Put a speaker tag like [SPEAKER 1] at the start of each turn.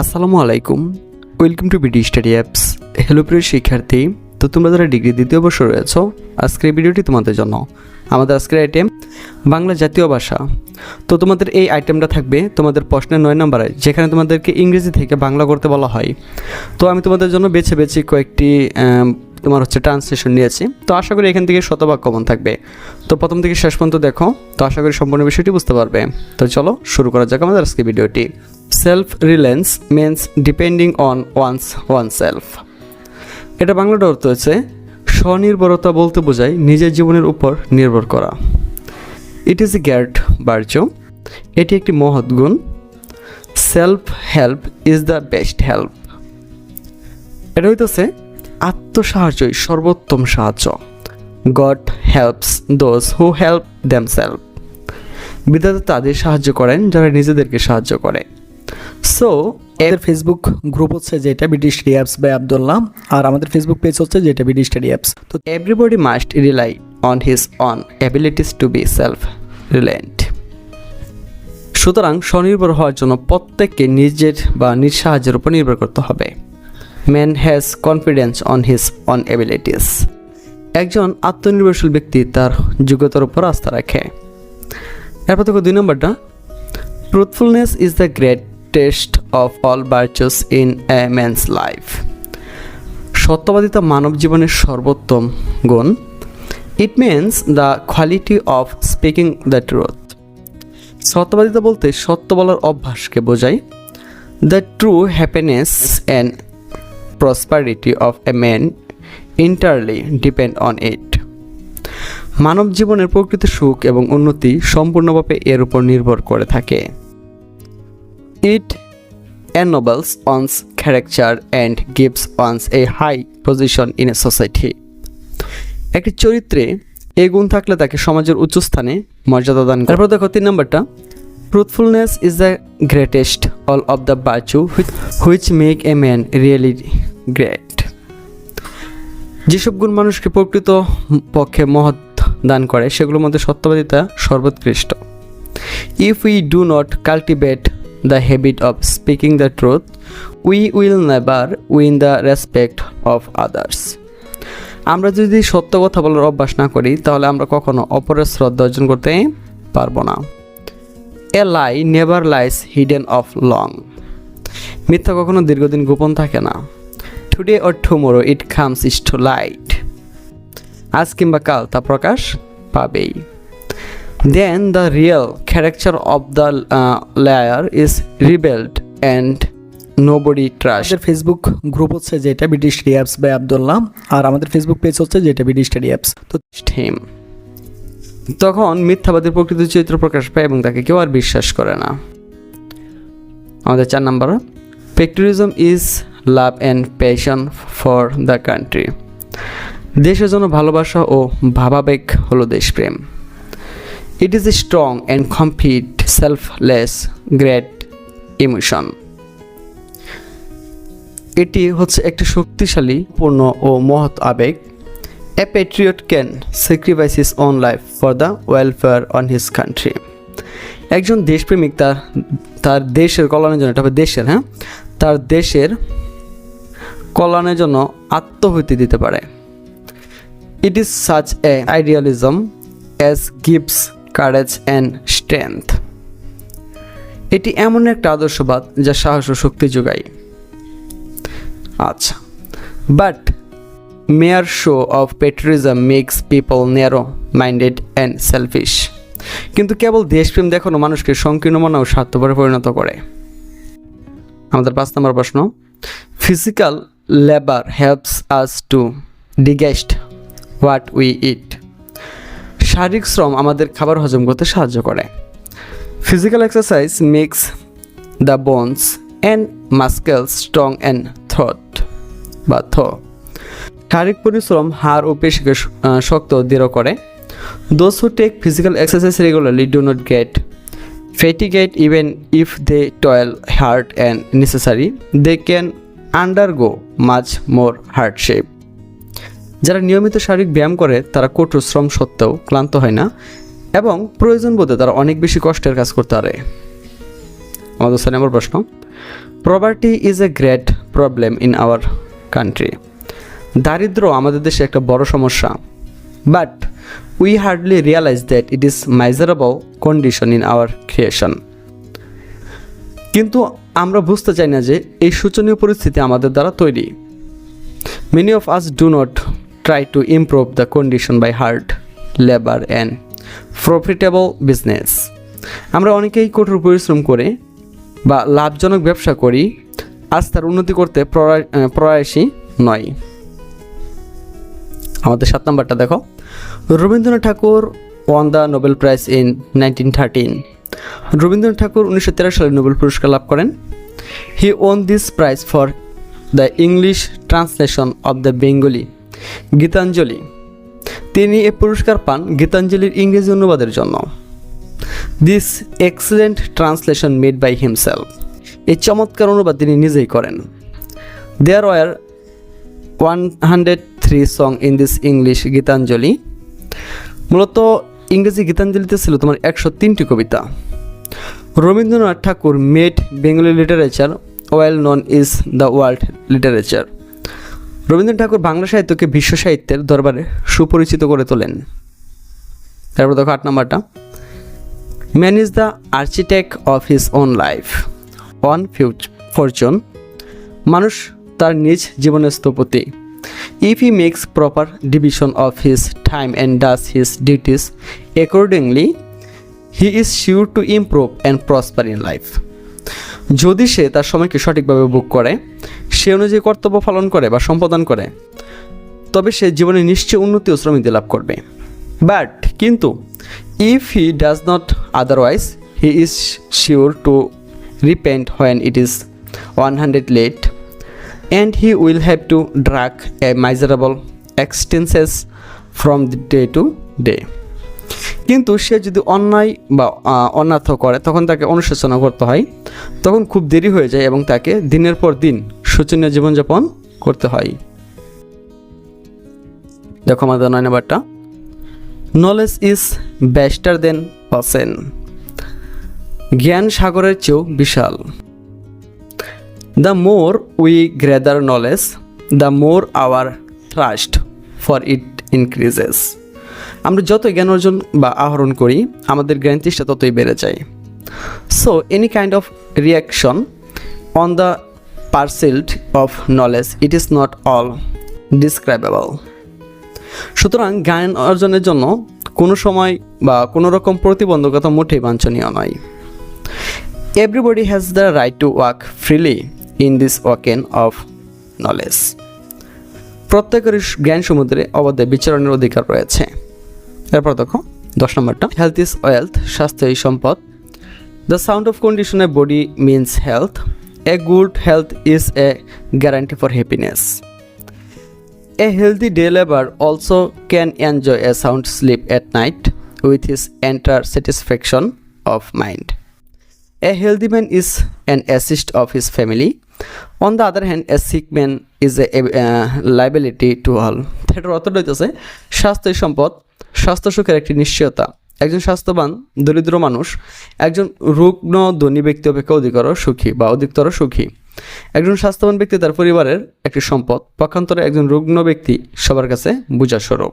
[SPEAKER 1] আসসালামু আলাইকুম। Welcome to BD study apps hello প্রিয় শিক্ষার্থী। তো তোমরা যারা ডিগ্রি দ্বিতীয় বর্ষ রয়েছো, আজকের ভিডিওটি তোমাদের জন্য। আমাদের আজকের আইটেম বাংলা জাতীয় ভাষা। তো তোমাদের এই আইটেমটা থাকবে তোমাদের প্রশ্নের নয় নম্বরে, যেখানে তোমাদেরকে ইংরেজি থেকে বাংলা করতে বলা হয়। তো আমি তোমাদের জন্য বেছে বেছে কয়েকটি তোমার হচ্ছে ট্রান্সলেশন নিয়েছি। তো আশা করি এখান থেকে শতভাগ কমন থাকবে। তো প্রথম থেকে শেষ পর্যন্ত দেখো। তো আশা করি সম্পূর্ণ বিষয়টি বুঝতে পারবে। তো চলো শুরু করা যাক আমাদের আজকে ভিডিওটি। Self reliance means depending on one's own self এটা বাংলাটা অর্থ হচ্ছে স্বনির্ভরতা বলতে বোঝায় নিজের জীবনের উপর নির্ভর করা। ইট ইজ এ গ্যাট বার্চো এটি একটি মহৎ গুণ। Self help is the best help এটা হইতেছে আত্মসাহায্যই সর্বোত্তম সাহায্য। God helps those who help themselves বিধাতা তাদের সাহায্য করেন যারা নিজেদেরকে সাহায্য করে। সো
[SPEAKER 2] আমাদের ফেসবুক গ্রুপ হচ্ছে যেটা BD study apps by Abdullah আর আমাদের ফেসবুক পেজ হচ্ছে যেটা বিডি স্টাডি অ্যাপস
[SPEAKER 1] তো everybody must rely on his own abilities to be self reliant সুতরাং স্বনির্ভর হওয়ার জন্য প্রত্যেককে নিজের বা নিজ সাহায্যের উপর নির্ভর করতে হবে। Man has confidence on his own abilities একজন আত্মনির্ভরশীল ব্যক্তি তার যোগ্যতার উপর আস্থা রাখে। এরপর দেখো দুই নম্বরটা। Truthfulness is the greatest of all virtues in a man's life সত্যবাদিতা মানব জীবনের সর্বোত্তম গুণ। It means the quality of speaking the truth সত্যবাদিতা বলতে সত্য বলার অভ্যাসকে বোঝায়। The true happiness and prosperity of a man entirely depend on it মানব জীবনের প্রকৃত সুখ এবং উন্নতি সম্পূর্ণভাবে এর উপর নির্ভর করে থাকে। It ennobles one's character and gives one's a high position in a society. একটি চরিত্রে এই গুণ থাকলে তাকে সমাজের উচ্চ স্থানে মর্যাদা দান করে। তারপর দেখো তিন নম্বরটা। Truthfulness is the greatest all of the বার্চু which make a man really great যেসব গুণ মানুষকে প্রকৃত পক্ষে মহৎ দান করে, সেগুলোর মধ্যে সত্যবাদিতা সর্বোৎকৃষ্ট। If we do not cultivate the habit of speaking the truth, we will never win the respect of others. আমরা যদি সত্য কথা বলার অভ্যাস না করি তাহলে আমরা কখনো অপরের শ্রদ্ধা অর্জন করতে পারব না। A lie never lies hidden of long মিথ্যা কখনো দীর্ঘদিন গোপন থাকে না। Today or tomorrow it comes is to light আজ কিংবা কাল তা প্রকাশ পাবেই। Then the real character of the uh, liar is revealed and nobody trusts
[SPEAKER 2] আমাদের ফেসবুক গ্রুপ হচ্ছে যেটা BD study apps by Abdullah আর আমাদের ফেসবুক পেজ হচ্ছে যেটা বিডি স্টাডি অ্যাপস তো
[SPEAKER 1] him তখন মিথ্যাবাদীর প্রকৃত চরিত্র প্রকাশ পায় এবং তাকে কেউ আর বিশ্বাস করে না। আমাদের চার নম্বর। Patriotism is love and passion for the country দেশের জন্য ভালোবাসা ও ভাবাবেগ হলো দেশপ্রেম। It is a strong and complete selfless great emotion এটি হচ্ছে একটি শক্তিশালী, পূর্ণ ও মহৎ আবেগ। A patriot can sacrifice his own life for the welfare on his country একজন দেশপ্রেমিক তার তার দেশের কল্যাণের জন্য, এটা দেশের হ্যাঁ? তার দেশের কল্যাণের জন্য আত্মহতি দিতে পারে। It is such a idealism as gives courage and strength এটি এমন একটা আদর্শবাদ যা সাহস ও শক্তি যোগায়। আচ্ছা but mere show of patriotism makes people narrow minded and selfish কিন্তু কেবল দেশপ্রেম দেখানো মানুষকে সংকীর্ণ মনা ও স্বার্থপরে পরিণত করে। আমাদের পাঁচ নম্বর প্রশ্ন physical labour helps us to digest what we eat শারীরিক শ্রম আমাদের খাবার হজম করতে সাহায্য করে। Physical exercise makes the bones and muscles strong and through বা থ শারীরিক পরিশ্রম, হাড় ও পেশিকে শক্ত দৃঢ় করে। Those who take physical exercise regularly do not get fatigued even if they toil hard and necessary they can undergo much more hardship যারা নিয়মিত শারীরিক ব্যায়াম করে, তারা কঠোর শ্রম সত্ত্বেও ক্লান্ত হয় না এবং প্রয়োজন বোধে তারা অনেক বেশি কষ্টের কাজ করতে পারে। আমাদের ছয় নম্বর প্রশ্ন। Property is a great problem in our country দারিদ্র আমাদের দেশে একটা বড় সমস্যা। But we hardly realise that it is miserable condition in our creation কিন্তু আমরা বুঝতে চাই না যে এই শোচনীয় পরিস্থিতি আমাদের দ্বারা তৈরি। Many of us do not try to improve the condition by hard labour and profitable business আমরা অনেকেই কঠোর পরিশ্রম করে বা লাভজনক ব্যবসা করি, আজ তার উন্নতি করতে প্রয়া- প্রয়াসী নয় আমাদের সাত নম্বরটা দেখো। Rabindranath Thakur won the Nobel prize in nineteen thirteen Rabindranath Thakur উনিশশো তেরো সালে নোবেল পুরস্কার লাভ করেন। He won this prize for the English translation of the Bengali Gitanjali. তিনি এ পুরস্কার পান গীতাঞ্জলির ইংরেজি অনুবাদের জন্য। This excellent translation made by himself এই চমৎকার অনুবাদ তিনি নিজেই করেন। There were one hundred three song in this English Gitanjali. মূলত ইংরেজি গীতাঞ্জলিতে ছিল তোমার একশো তিনটি কবিতা। Rabindranath Thakur made Bengali literature well known is the world literature Rabindranath Thakur Bangla সাহিত্যকে বিশ্ব সাহিত্যের দরবারে সুপরিচিত করে তোলেন। তারপর দেখো আট নম্বরটা। Man is the architect of his own life on ফিউচ fortune মানুষ তার নিজ জীবনের স্থপতি। If he makes proper division of his time and does his duties accordingly he is sure to improve and prosper in life যদি সে তার সময়কে সঠিকভাবে বুক করে সে অনুযায়ী কর্তব্য পালন করে বা সম্পাদন করে। তবে সে জীবনে নিশ্চয় উন্নতি ও শ্রমিতি লাভ করবে। বাট কিন্তু if he does not otherwise he is sure to repent when it is one hundred late and he will have to drag a miserable existences from day to day কিন্তু সে যদি অন্যায় বা অন্যার্থ করে, তখন তাকে অনুশোচনা করতে হয়। তখন খুব দেরি হয়ে যায় এবং তাকে দিনের পর দিন শোচনীয় জীবনযাপন করতে হয়। দেখো আমাদের নয় নাম্বারটা। নলেজ ইজ বেস্টার দেন পাসেন জ্ঞান সাগরের চেয়েও বিশাল। The more we gather knowledge the more our trust for it increases আমরা যত জ্ঞান অর্জন বা আহরণ করি, আমাদের জ্ঞান ততই বেড়ে যায়। So any kind of reaction on the pursuit of knowledge it is not all describable সুতরাং জ্ঞান অর্জনের জন্য কোনো সময় বা কোনো রকম প্রতিবন্ধকতা মোটেই বাঞ্ছনীয় নয়। Everybody has the right to walk freely in this waken of knowledge প্রত্যেকের জ্ঞান সমুদ্রে অবাধে বিচরণের অধিকার রয়েছে। এরপর দেখো, দশ নম্বরটা। হেলথ ইজ ওয়েলথ স্বাস্থ্যই সম্পদ। The sound of condition body means health a good health is a guarantee for happiness a healthy day labour also can enjoy a sound sleep at night with his entire satisfaction of mind a healthy man is an asset of his family on the other hand a sick man is a liability to all theatre অর্থটা হইতেছে স্বাস্থ্যই সম্পদ, স্বাস্থ্য সুখের একটি নিশ্চয়তা। একজন স্বাস্থ্যবান, দরিদ্র মানুষ, একজন রুগ্ন, ধনী ব্যক্তি অপেক্ষা অধিকর সুখী বা অধিকতর সুখী। একজন স্বাস্থ্যবান ব্যক্তি তার পরিবারের একটি সম্পদ, পক্ষান্তরে একজন রুগ্ন ব্যক্তি সবার কাছে বোঝা স্বরূপ